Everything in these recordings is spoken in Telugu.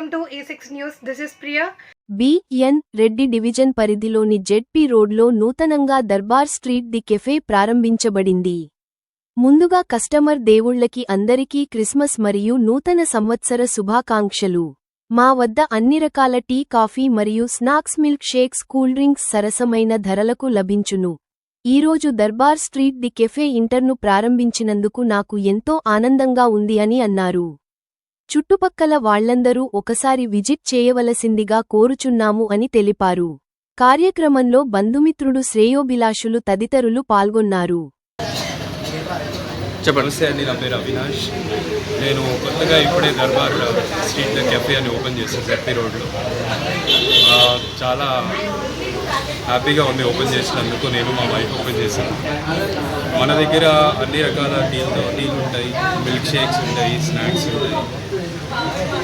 Welcome to A6 News. This is Priya. BN Reddy division పరిధిలోని జెడ్పీ రోడ్లో నూతనంగా దర్బార్ స్ట్రీట్ ది కెఫే ప్రారంభించబడింది ముందుగా కస్టమర్ దేవుళ్ళకి అందరికీ క్రిస్మస్ మరియు నూతన సంవత్సర శుభాకాంక్షలు మా వద్ద అన్ని రకాల టీ కాఫీ మరియు snacks milk shakes cool drinks సరసమైన ధరలకు లభించును ఈరోజు దర్బార్ స్ట్రీట్ ది కెఫే ఇంటర్ను ప్రారంభించినందుకు నాకు ఎంతో ఆనందంగా ఉంది అని అన్నారు చుట్టుపక్కల వాళ్ళందరూ ఒకసారి విజిట్ చేయవలసిందిగా కోరుచున్నాము అని తెలిపారు. కార్యక్రమంలో బంధుమిత్రుడు శ్రేయోభిలాషులు తదితరులు పాల్గొన్నారు. చెప్పండి నమస్తే అండి నా పేరు అవినాష్. నేను కొత్తగా ఇప్పుడే దర్బార్ స్ట్రీట్ కెఫే అని ఓపెన్ చేశాను జెడ్పీ రోడ్లో. చాలా హ్యాపీగా ఉంది ఓపెన్ చేసినందుకు. నేను మా వైఫ్ ఓపెన్ చేశాను. మన దగ్గర అన్ని రకాల టీలు టీలు ఉంటాయి. మిల్క్ షేక్స్ ఉంటాయి స్నాక్స్ ఉంటాయి.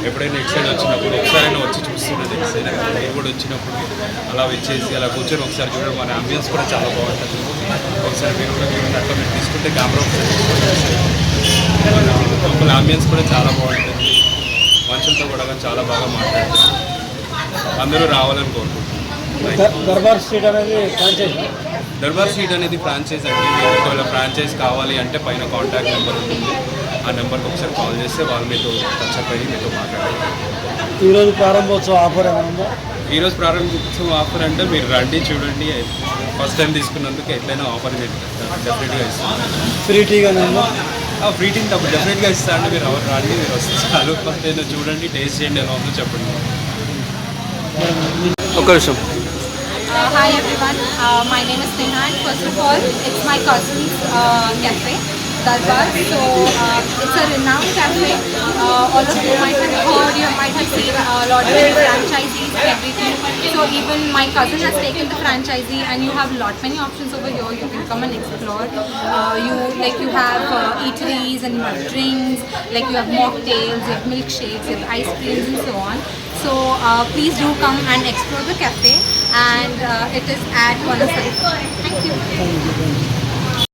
ఎప్పుడైనా ఎక్స్ సైడ్ వచ్చినప్పుడు ఒకసారైనా వచ్చి చూస్తున్నది ఎక్స్ సైడ్ మీరు కూడా వచ్చినప్పుడు అలా వచ్చేసి అలా కూర్చొని ఒకసారి చూడడం మన అంబియన్స్ కూడా చాలా బాగుంటుంది. ఒకసారి మీరు కూడా చూడండి అట్లా మీరు తీసుకుంటే కెమెరా లోపల అంబియన్స్ కూడా చాలా బాగుంటుంది. మనుషులతో కూడా చాలా బాగా మాట్లాడుతుంది. అందరూ రావాలని కోరుకుంటున్నాను దర్బార్ స్ట్రీట్ అనేది ఫ్రాంచైజ్ దర్బార్ స్ట్రీట్ అనేది ఫ్రాంచైజ్ అండి. ఒకవేళ ఫ్రాంచైజ్ కావాలి అంటే పైన కాంటాక్ట్ నెంబర్ ఉంటుంది. ఆ నెంబర్కి ఒకసారి కాల్ చేస్తే వాళ్ళు మీతో టచ్అప్ అయ్యి మీతో మాట్లాడారు. ఈరోజు ప్రారంభోత్సవ ఆఫర్ ఏమైనా ఈరోజు ప్రారంభించిన ఆఫర్ అంటే మీరు రండి చూడండి ఫస్ట్ టైం తీసుకున్నందుకు ఎట్లయినా ఆఫర్ మీరు డెఫినెట్గా ఇస్తాను. ఫ్రీ టీ కానీ ఉందా? ఆ ఫ్రీ టీన్ తప్ప డెఫినెట్గా ఇస్తాను మీరు ఎవరు రండి మీరు వస్తే చాలు. ఫస్ట్ ఏదో చూడండి టేస్ట్ చేయండి ఎలా ఉందో చెప్పండి. ఒక్క నిమిషం. Uh, hi everyone, uh, my name is Neha and first of all, it's my cousin's uh, cafe, So uh, it's a renowned cafe. Uh, all of you might have heard, you might have seen a lot of franchisees and everything. So even my cousin has taken the franchisee and you have lot many options over here. You can come and explore. Uh, you like you have uh, eateries and drinks, like you have mocktails, you have milkshakes, you have ice creams and so on. So uh, please do come and explore the cafe and uh, it is at 105. Thank you.